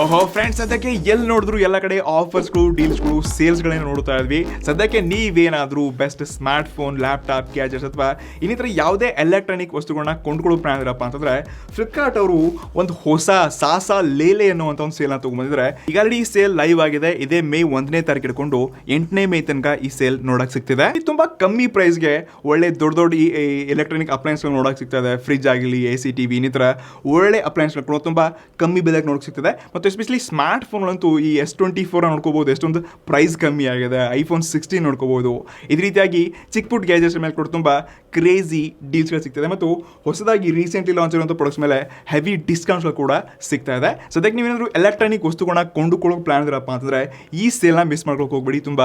ಓಹೋ ಫ್ರೆಂಡ್ಸ್ ಸದ್ಯಕ್ಕೆ ಎಲ್ಲಿ ನೋಡಿದ್ರು ಎಲ್ಲ ಕಡೆ ಆಫರ್ಸ್ಗಳು ಡೀಲ್ಸ್ಗಳು ಸೇಲ್ಸ್ಗಳನ್ನ ನೋಡ್ತಾ ಇದ್ವಿ. ಸದ್ಯಕ್ಕೆ ನೀವೇನಾದರೂ best smartphone laptop gadgets ಅಥವಾ ಇನ್ನಿತರ ಯಾವುದೇ ಎಲೆಕ್ಟ್ರಾನಿಕ್ ವಸ್ತುಗಳನ್ನ ಕೊಂಡ್ಕೊಳ್ಳೋ ಪ್ಲಾನ್ ಇದ್ರಪ್ಪ ಅಂತಂದ್ರೆ ಫ್ಲಿಪ್ಕಾರ್ಟ್ ಅವರು ಒಂದು ಹೊಸ ಸಾಸ ಲೇಲೆ ಅನ್ನುವಂಥ ಒಂದು ಸೇಲ್ನ ತಗೊಂಡ್ಬಂದಿದ್ದಾರೆ. ಈಗ ಈ ಸೇಲ್ ಲೈವ್ ಆಗಿದೆ. ಇದೇ ಮೇ ಒಂದನೇ ತಾರೀಕು ಇಟ್ಕೊಂಡು ಎಂಟನೇ ಮೇ ತನಕ ಈ ಸೇಲ್ ನೋಡಕ್ ಸಿಗ್ತಿದೆ. ತುಂಬಾ ಕಮ್ಮಿ ಪ್ರೈಸ್ಗೆ ಒಳ್ಳೆ ದೊಡ್ಡ ದೊಡ್ಡ ಈ ಎಲೆಕ್ಟ್ರಾನಿಕ್ ಅಪ್ಲಯನ್ಸ್ಗಳು ನೋಡಕ್ ಸಿಗ್ತದೆ ಫ್ರಿಜ್ ಆಗಲಿ ಎ ಸಿ ಟಿವಿ ಇನ್ನಿತರ ಒಳ್ಳೆ ಅಪ್ಲಯನ್ಸ್ಗಳು ತುಂಬಾ ಕಮ್ಮಿ ಬೆಲೆಗೆ ನೋಡಕ್ ಸಿಗ್ತದೆ. ಮತ್ತು ಎಸ್ಪೆಷಲಿ ಸ್ಮಾರ್ಟ್ ಫೋನ್ಗಳಂತೂ ಈ ಎಸ್ ಟ್ವೆಂಟಿ ಫೋರ್ ನೋಡ್ಕೋಬಹುದು ಎಷ್ಟೊಂದು ಪ್ರೈಸ್ ಕಮ್ಮಿ ಆಗಿದೆ. ಐಫೋನ್ ಸಿಕ್ಸ್ಟೀನ್ ನೋಡ್ಕೋಬೋದು. ಇದೇ ರೀತಿಯಾಗಿ ಚಿಕ್ಕ ಪುಟ್ ಗ್ಯಾಜೆಟ್ಸ್ ಮೇಲೆ ಕೂಡ ತುಂಬ ಕ್ರೇಜಿ ಡೀಲ್ಸ್ಗಳು ಸಿಗ್ತದೆ. ಮತ್ತು ಹೊಸದಾಗಿ ರೀಸೆಂಟ್ಲಿ ಲಾಂಚ್ ಇರುವಂಥ ಪ್ರಾಡಕ್ಟ್ಸ್ ಮೇಲೆ ಹೆವಿ ಡಿಸ್ಕೌಂಟ್ಸ್ಗಳು ಕೂಡ ಸಿಗ್ತಾ ಇದೆ. ಸದ್ಯಕ್ಕೆ ನೀವೇನಾದರೂ ಎಲೆಕ್ಟ್ರಾನಿಕ್ ವಸ್ತುಗಳನ್ನ ಕೊಂಡುಕೊಳ್ಳೋ ಪ್ಲಾನ್ ಇದ್ರಪ್ಪ ಅಂತಂದರೆ ಈ ಸೇಲ್ನ ಮಿಸ್ ಮಾಡ್ಕೊಳಕ್ಕೆ ಹೋಗ್ಬೇಡಿ. ತುಂಬ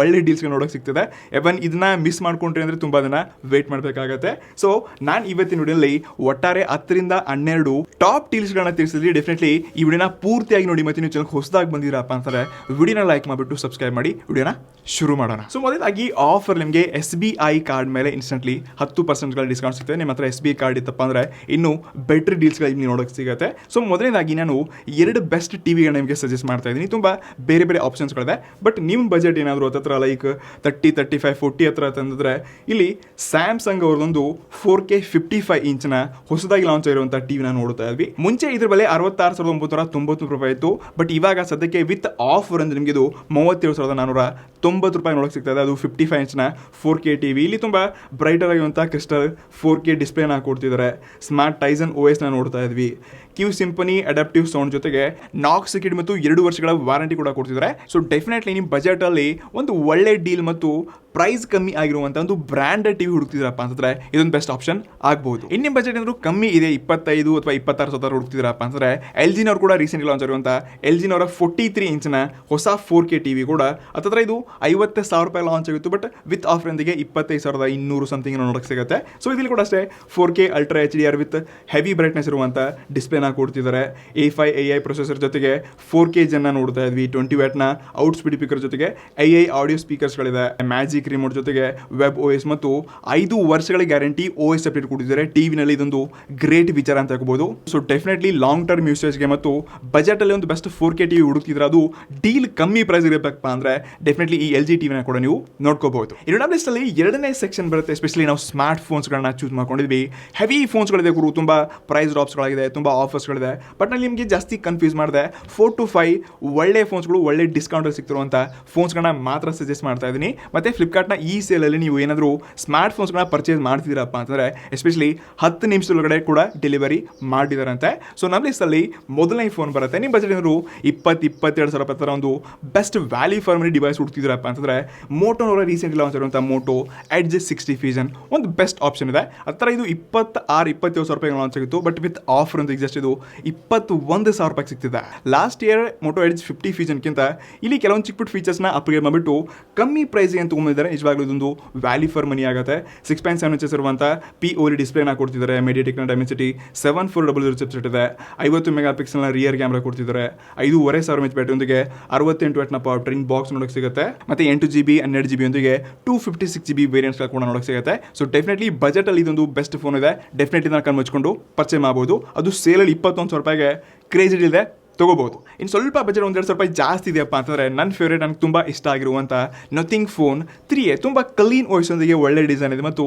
ಒಳ್ಳೆ ಡೀಲ್ಸ್ಗಳು ನೋಡೋಕೆ ಸಿಗ್ತದೆ. ಎವನ್ ಇದನ್ನ ಮಿಸ್ ಮಾಡ್ಕೊಂಡ್ರೆ ಅಂದರೆ ತುಂಬ ಅದನ್ನು ವೇಟ್ ಮಾಡಬೇಕಾಗತ್ತೆ. ಸೊ ನಾನು ಇವತ್ತಿನ ವಿಡಿಯೋಲಿ ಒಟ್ಟಾರೆ ಹತ್ತರಿಂದ ಹನ್ನೆರಡು ಟಾಪ್ ಡೀಲ್ಸ್ಗಳನ್ನ ತಿಳಿಸಿದ್ರಿ ಡೆಫಿನೆಟ್ಲಿ ಈ ವಿಡಿಯೋನ ಪೂರ್ತಿಯಾಗಿ ನೋಡಿ, ಮತ್ತೆ ನೀವು ಚಾನಲ್ ಹೊಸದಾಗಿ ಬಂದಿರಪ್ಪ ಅಂತಾರೆ ವಿಡಿಯೋನ ಲೈಕ್ ಮಾಡಿಬಿಟ್ಟು ಸಬ್ಸ್ಕ್ರೈಬ್ ಮಾಡಿ, ವಿಡಿಯೋನ ಶುರು ಮಾಡೋಣ. ಸೊ ಮೊದಲಾಗಿ ಆಫರ್ ನಿಮಗೆ ಎಸ್ ಬಿ ಐ ಕಾರ್ಡ್ ಮೇಲೆ ಇನ್ಸ್ಟೆಂಟ್ಲಿ ಹತ್ತು ಪರ್ಸೆಂಟ್ಗಳ ಡಿಸ್ಕೌಂಟ್ ಸಿಗ್ತದೆ ನಿಮ್ಮ ಹತ್ರ ಎಸ್ ಬಿ ಐ ಕಾರ್ಡ್ ಇತ್ತಪ್ಪ ಅಂದರೆ ಇನ್ನೂ ಬೆಟ್ರ್ ಡೀಲ್ಸ್ಗಳು ನಿಮ್ಗೆ ನೋಡೋಕೆ ಸಿಗುತ್ತೆ. ಸೊ ಮೊದಲನೇದಾಗಿ ನಾನು ಎರಡು ಬೆಸ್ಟ್ ಟಿ ವಿಗಳನ್ನ ನಿಮಗೆ ಸಜೆಸ್ಟ್ ಮಾಡ್ತಾ ಇದ್ದೀನಿ. ತುಂಬ ಬೇರೆ ಬೇರೆ ಆಪ್ಷನ್ಸ್ಗಳಿದೆ ಬಟ್ ನಿಮ್ಮ ಬಜೆಟ್ ಏನಾದರೂ ಹತ್ರ like thirty thirty five forty ಹತ್ರ ತಂದಿದ್ರೆ ಇಲ್ಲಿ ಸ್ಯಾಮ್ಸಂಗ್ ಅವ್ರದ್ದೊಂದು ಫೋರ್ ಕೆ ಫಿಫ್ಟಿ ಫೈವ್ ಇಂಚ್ನ ಹೊಸದಾಗಿ ಲಾಂಚ್ ಆಗಿರುವಂಥ ಟಿವಿನ ನೋಡ್ತಾ ಇದ್ವಿ. ಮುಂಚೆ ಇದ್ರ ಬೆಲೆ ಅರವತ್ತಾರು ಸಾವಿರದ ಒಂಬತ್ತು ತೊಂಬತ್ತು ರೂಪಾಯಿ ಇತ್ತು. ಬಟ್ ಇವಾಗ ಸದ್ಯಕ್ಕೆ ವಿತ್ ಆಫರ್ ಅಂದರೆ ನಿಮಗೆ ಇದು ಮೂವತ್ತೇಳು ಸಾವಿರದ ನಾನೂರ ತೊಂಬತ್ತು ರೂಪಾಯಿ ನೋಡಕ್ಕೆ ಸಿಗ್ತದೆ ಅದು ಫಿಫ್ಟಿ ಇಂಚ್ನ ಫೋರ್ ಕೆ ಟಿ ವಿ ಇಲ್ಲಿ ತುಂಬ ಬ್ರೈಟರ್ ಆಗಿರುವಂಥ ಕ್ರಿಸ್ಟಲ್ ಫೋರ್ ಕೆ ಡಿಸ್ಪ್ಲೇನ ಕೊಡ್ತಿದ್ದಾರೆ. ಸ್ಮಾರ್ಟ್ ಟೈಸನ್ ಓ ಎಸ್ನ ನೋಡ್ತಾ ಇದ್ವಿ. ಕ್ಯೂ ಸಿಂಪನಿ ಅಡಾಪ್ಟಿವ್ ಸೌಂಡ್ ಜೊತೆಗೆ ನಾಕ್ ಸಿಕ್ಕಿಡ್ ಮತ್ತು ಎರಡು ವರ್ಷಗಳ ವಾರಂಟಿ ಕೂಡ ಕೊಡ್ತಿದ್ದಾರೆ. ಸೊ ಡೆಫಿನೆಟ್ಲಿ ನಿಮ್ಮ ಬಜೆಟಲ್ಲಿ ಒಂದು ಒಳ್ಳೆ ಡೀಲ್ ಮತ್ತು ಪ್ರೈಸ್ ಕಮ್ಮಿ ಆಗಿರುವಂಥ ಒಂದು ಬ್ರ್ಯಾಂಡೆಡ್ ಟಿವಿ ಹುಡುಕ್ತಿದ್ರಪ್ಪ ಅಂತಂದ್ರೆ ಇದೊಂದು ಬೆಸ್ಟ್ ಆಪ್ಷನ್ ಆಗ್ಬೋದು. ಇನ್ನೇ ಬಜೆಟ್ ಏನಾದ್ರು ಕಮ್ಮಿ ಇದೆ, ಇಪ್ಪತ್ತೈದು ಅಥವಾ ಇಪ್ಪತ್ತಾರು ಸಾವಿರ ಹುಡುಕ್ತಿದ್ರಪ್ಪ ಅಂತಂದ್ರೆ ಎಲ್ ಜಿನವ್ರು ಕೂಡ ರೀಸೆಂಟ್ ಲಾಂಚ್ ಆಗಿರುವಂಥ ಎಲ್ ಜಿನವರ ಫೋರ್ಟಿ ತ್ರೀ ಇಂಚ್ನ ಹೊಸ ಫೋರ್ ಕೆ ಟಿವಿ ಕೂಡ ಅಥವಾ ಇದು ಐವತ್ತು ಸಾವಿರ ರೂಪಾಯಿ ಲಾಂಚ್ ಆಗಿತ್ತು ಬಟ್ ವಿತ್ ಆಫರ್ನೊಂದಿಗೆ ಇಪ್ಪತ್ತೈದು ಸಾವಿರದ ಇನ್ನೂರು ಸಮಥಿಂಗ್ ನೋಡಕ್ಕೆ ಸಿಗುತ್ತೆ. ಸೊ ಇದರಲ್ಲಿ ಕೂಡ ಅಷ್ಟೇ four K ultra H D R with heavy brightness ಇರುವಂಥ ಡಿಸ್ಪ್ಲೇನ ಕೊಡ್ತಿದ್ದಾರೆ. A five A I processor ಜೊತೆಗೆ ಫೋರ್ ಕೆ ಜನ್ನ ನೋಡ್ತಾ ಇದ್ವಿ ಟ್ವೆಂಟಿ ವ್ಯಾಟ್ನ ಔಟ್ ಸ್ಪೀಡ್ ಸ್ಪೀಕರ್ ಜೊತೆಗೆ ಐ ಐ ಆಡಿಯೋ ಸ್ಪೀಕರ್ಸ್ಗಳಿದೆ ಮ್ಯಾಜಿಕ್ ರಿಮೋಟ್ ಜೊತೆಗೆ ವೆಬ್ ಓ ಎಸ್ ಮತ್ತು ಐದು ವರ್ಷಗಳ ಗ್ಯಾರಂಟಿ ಓ ಎಸ್ ಅಪ್ಡೇಟ್ ಕೊಟ್ಟಿದ್ದಾರೆ. ಟಿವಿನಲ್ಲಿ ಇದೊಂದು ಗ್ರೇಟ್ ವಿಚಾರ ಅಂತ ಹೇಳ್ಬೋದು. ಸೊ ಡೆಫಿನೆಟ್ಲಿ ಲಾಂಗ್ ಟರ್ಮ್ ಯೂಸೇಜ್ಗೆ ಮತ್ತು ಬಜೆಟಲ್ಲಿ ಒಂದು ಬೆಸ್ಟ್ ಫೋರ್ ಕೆ ಟಿವಿ ಹುಡುಕ್ತಿದ್ರೆ ಅದು ಡೀಲ್ ಕಮ್ಮಿ ಪ್ರೈಸ್ ಇರಬೇಕಪ್ಪ ಅಂದ್ರೆ ಡೆಫಿನೆಟ್ಲಿ ಈ ಎಲ್ ಜಿ ಟಿವಿನ ಕೂಡ ನೀವು ನೋಡ್ಕೋಬಹುದು. ಎರಡನೇ ಲಿಸ್ಟಲ್ಲಿ ಎರಡನೇ ಸೆಕ್ಷನ್ ಬರುತ್ತೆ. ಎಸ್ಪೆಷಲಿ ನಾವು ಸ್ಮಾರ್ಟ್ ಫೋನ್ಸ್ಗಳನ್ನ ಚೂಸ್ ಮಾಡ್ಕೊಂಡಿದ್ವಿ. ಹೆವಿ ಫೋನ್ಸ್ಗಳಿದೆ ಗುರು. ತುಂಬ ಪ್ರೈಸ್ ಡ್ರಾಪ್ಸ್ಗಳಾಗಿದೆ ತುಂಬ ಆಫರ್ಸ್ಗಳಿದೆ ಬಟ್ ನಾನು ನಿಮಗೆ ಜಾಸ್ತಿ ಕನ್ಫ್ಯೂಸ್ ಮಾಡಿದೆ ಫೋರ್ ಟು ಫೈವ್ ಒಳ್ಳೆ ಫೋನ್ಸ್ಗಳು ಒಳ್ಳೆ ಡಿಸ್ಕೌಂಟಲ್ಲಿ ಸಿಗ್ತಿರುವಂಥ ಫೋನ್ಸ್ಗಳನ್ನ ಮಾತ್ರ ಸಜೆಸ್ಟ್ ಮಾಡ್ತಾ ಇದ್ದೀನಿ. ಮತ್ತು ಫ್ಲಿಪ್ಕಾರ್ಟ್ನ ಈ ಸೇಲಲ್ಲಿ ನೀವು ಏನಾದರೂ ಸ್ಮಾರ್ಟ್ ಫೋನ್ಸ್ಗಳನ್ನ ಪರ್ಚೇಸ್ ಮಾಡ್ತಿದ್ದೀರಪ್ಪ ಅಂತಂದರೆ ಎಸ್ಪೆಷಲಿ ಹತ್ತು ನಿಮಿಷದೊಳಗಡೆ ಕೂಡ ಡೆಲಿವರಿ ಮಾಡಿದಾರಂತೆ. ಸೊ ನಮ್ಮ ಲಿಸ್ಟಲ್ಲಿ ಮೊದಲನೇ ಫೋನ್ ಬರುತ್ತೆ. ನಿಮ್ಮ ಬಜೆಟ್ ಏನಾದ್ರು ಇಪ್ಪತ್ತು, ಇಪ್ಪತ್ತೆರಡು ಸಾವಿರ ರೂಪಾಯಿ ಥರ ಒಂದು best value for money device ಹುಡ್ತಿದ್ದೀರಪ್ಪ ಅಂತಂದರೆ ಮೋಟೋನವರ ರೀಸೆಂಟ್ಲಿ ಲಾಂಚ್ ಆಗಿರುವಂಥ ಮೋಟೋ ಎಡ್ಜ್ ಸಿಕ್ಸ್ಟಿ ಫೀಸನ್ ಒಂದು ಬೆಸ್ಟ್ ಆಪ್ಷನ್ ಇದೆ. ಆ ಥರ ಇದು ಇಪ್ಪತ್ತಾರು, ಇಪ್ಪತ್ತೇಳು ಸಾವಿರ ರೂಪಾಯಿ ಲಾಂಚ್ ಆಗಿತ್ತು. ಬಟ್ ವಿತ್ ಆಫರ್ ಅಂತ ಜಸ್ಟ್ ಇದು ಇಪ್ಪತ್ತು ಒಂದು ಸಾವಿರ ರೂಪಾಯಿ ಸಿಗ್ತಿದೆ. Last year Moto Edge fifty ಫೀಸನ್ಗಿಂತ ಇಲ್ಲಿ ಕೆಲವೊಂದು ಚಿಕ್ಕ ಫೀಚರ್ಸ್ನ ಅಪ್ಗ್ರೇಡ್ ಮಾಡಿಬಿಟ್ಟು ಕಮ್ಮಿ ಪ್ರೈಸ್ಗೆ ಅಂತ ತೊಗೊಂಡಿದ್ದಾರೆ ನಿಜವಾಗ್ಲೂ ಇದೊಂದು ವ್ಯಾಲಿ ಫಾರ್ ಮನಿ ಆಗುತ್ತೆ. ಸಿಕ್ಸ್ ಪಾಯಿಂಟ್ ಸೆವೆನ್ ಇಂಚಸ್ ಇರುವಂಥ ಪಿ ಓಲಿ ಡಿಸ್ಪ್ಲೇನ ಕೊಡ್ತಿದ್ದಾರೆ. ಮೆಡಿಟೆಕ್ನ Dimensity seven four double zero chipset ಇದೆ. ಐವತ್ತು ಮೆಗಾ ಪಿಕ್ಸೆಲ್ನ ರಿಯರ್ ಕ್ಯಾಮ್ರಾ ಕೊಡ್ತಿದ್ದಾರೆ. ಐದೂವರೆ ಸಾವಿರ ಮಿಚ್ ಬ್ಯಾಟ್ರಿಯೊಂದಿಗೆ ಅರವತ್ತೆಂಟು ಎಟ್ನ ಪವರ್ ಟ್ರಿನ್ ಬಾಕ್ಸ್ ನೋಡೋಕೆ ಸಿಗುತ್ತೆ. ಮತ್ತೆ ಎಂಟು ಜಿ ಬಿ ಹನ್ನೆರಡು ಜಿ ಬಿ ಯೊಂದಿಗೆ two fifty six G B variants ಕೂಡ ನೋಡೋಕೆ ಸಿಗುತ್ತೆ. ಸೊ ಡೆಫಿನೆಟ್ಲಿ ಬಜೆಟಲ್ಲಿ ಇದೊಂದು ಬೆಸ್ಟ್ ಫೋನ್ ಇದೆ. ಡೆಫಿನೆಟ್ಲಿ ನಾನು ಕಣ್ಮಚ್ಕೊಂಡು ಮುಚ್ಕೊಂಡು ಪರ್ಚೇಸ್ ಮಾಡ್ಬೋದು. ಅದು ಸೇಲಲ್ಲಿ ಇಪ್ಪತ್ತೊಂದು ಸಾವಿರ ರೂಪಾಯಿಗೆ ಕ್ರೇಜ್ ಇದೆ. ತಗೋಬಹುದು. ಇನ್ನು ಸ್ವಲ್ಪ ಬಜೆಟ್ ಒಂದೆರಡು ಸಾವಿರ ರೂಪಾಯಿ ಜಾಸ್ತಿ ಇದೆಯಪ್ಪ ಅಂತಂದರೆ ನನ್ನ ಫೇವ್ರೇಟ್ ನನಗೆ ತುಂಬ ಇಷ್ಟ ಆಗಿರುವಂಥ ನಥಿಂಗ್ ಫೋನ್ ತ್ರೀ ಎ. ತುಂಬ ಕ್ಲೀನ್ ವಾಯ್ಸೊಂದಿಗೆ ಒಳ್ಳೆ ಡಿಸೈನ್ ಇದೆ. ಮತ್ತು